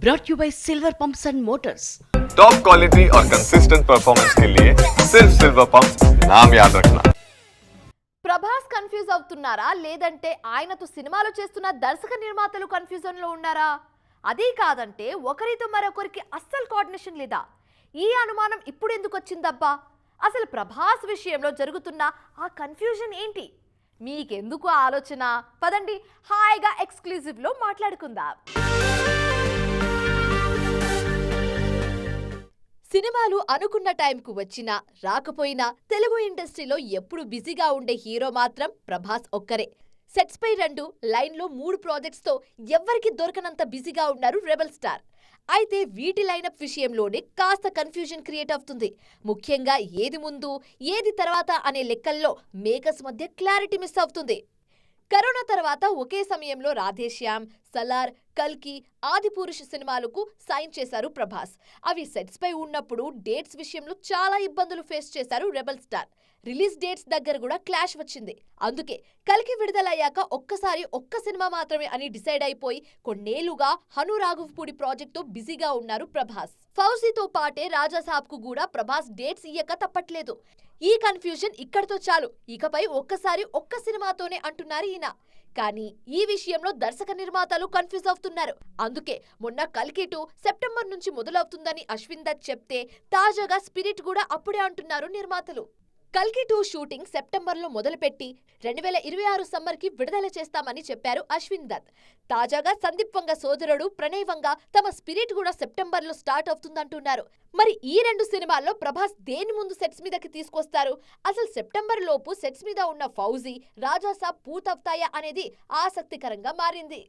brought you by Silver Pumps and Motors. Top quality और consistent performance के लिए सिर्फ सिल्वर पंप नाम याद रखना ప్రభాస్ కన్ఫ్యూజ్ అవుతున్నారా లేదంటే ఆయనతో సినిమాలు చేస్తున్న దర్శక నిర్మాతలు కన్ఫ్యూజన్ లో ఉన్నారా అదీ కాదంటే ఒకరితో మరొకరికి అస్సలు కోఆర్డినేషన్ లేదా ఈ అనుమానం ఇప్పుడు ఎందుకు వచ్చిందబ్బా అసలు ప్రభాస్ విషయంలో జరుగుతున్న ఆ కన్ఫ్యూజన్ ఏంటి మీకెందుకు ఆ ఆలోచన పదండి హాయిగా ఎక్స్క్లూజివ్ లో మాట్లాడుకుందాం సినిమాలు అనుకున్న టైంకు వచ్చినా రాకపోయినా తెలుగు ఇండస్ట్రీలో ఎప్పుడు బిజీగా ఉండే హీరో మాత్రం ప్రభాస్ ఒక్కరే. సెట్స్ పై రెండు లైన్లో మూడు ప్రాజెక్ట్స్తో ఎవ్వరికి దొరకనంత బిజీగా ఉన్నారు రెబల్ స్టార్. అయితే వీటి లైనప్ విషయంలోనే కాస్త కన్ఫ్యూజన్ క్రియేట్ అవుతుంది. ముఖ్యంగా ఏది ముందు ఏది తర్వాత అనే లెక్కల్లో మేకర్స్ మధ్య క్లారిటీ మిస్ అవుతుంది. కరోనా తర్వాత ఒకే సమయంలో రాధేశ్యామ్ సలార్ కల్కి ఆదిపురుష్ సినిమాలకు సైన్ చేశారు ప్రభాస్. అవి సెట్స్ పై ఉన్నప్పుడు డేట్స్ విషయంలో చాలా ఇబ్బందులు ఫేస్ చేశారు రెబల్ స్టార్. రిలీజ్ డేట్స్ దగ్గర కూడా క్లాష్ వచ్చింది. అందుకే కల్కి విడుదలయ్యాక ఒక్కసారి ఒక్క సినిమా మాత్రమే అని డిసైడ్ అయిపోయి కొన్నేళ్ళుగా హను రాఘవపూడి ప్రాజెక్ట్తో బిజీగా ఉన్నారు ప్రభాస్. ఫౌజీతో పాటే రాజాసాబ్కు కూడా ప్రభాస్ డేట్స్ ఇయ్యక తప్పట్లేదు. ఈ కన్ఫ్యూజన్ ఇక్కడితో చాలు. ఇకపై ఒక్కసారి ఒక్క సినిమాతోనే అంటున్నారు ఈయన. కానీ ఈ విషయంలో దర్శక నిర్మాతలు కన్ఫ్యూజ్ అవుతున్నారు. అందుకే మొన్న కల్కి టూ సెప్టెంబర్ నుంచి మొదలవుతుందని అశ్విన్ దత్ చెప్తే తాజాగా స్పిరిట్ కూడా అప్పుడే అంటున్నారు నిర్మాతలు. కల్కి టూ షూటింగ్ సెప్టెంబర్లో మొదలుపెట్టి రెండు వేల ఇరవై ఆరు సమ్మర్కి విడుదల చేస్తామని చెప్పారు అశ్విన్ దత్. తాజాగా సందీప్ వంగ సోదరుడు ప్రణయ్ వంగ తమ స్పిరిట్ కూడా సెప్టెంబర్లో స్టార్ట్ అవుతుందంటున్నారు. మరి ఈ రెండు సినిమాల్లో ప్రభాస్ దేని ముందు సెట్స్ మీదకి తీసుకొస్తారు? అసలు సెప్టెంబర్ లోపు సెట్స్ మీద ఉన్న ఫౌజీ రాజాసాబ్ పూర్తవుతాయా అనేది ఆసక్తికరంగా మారింది.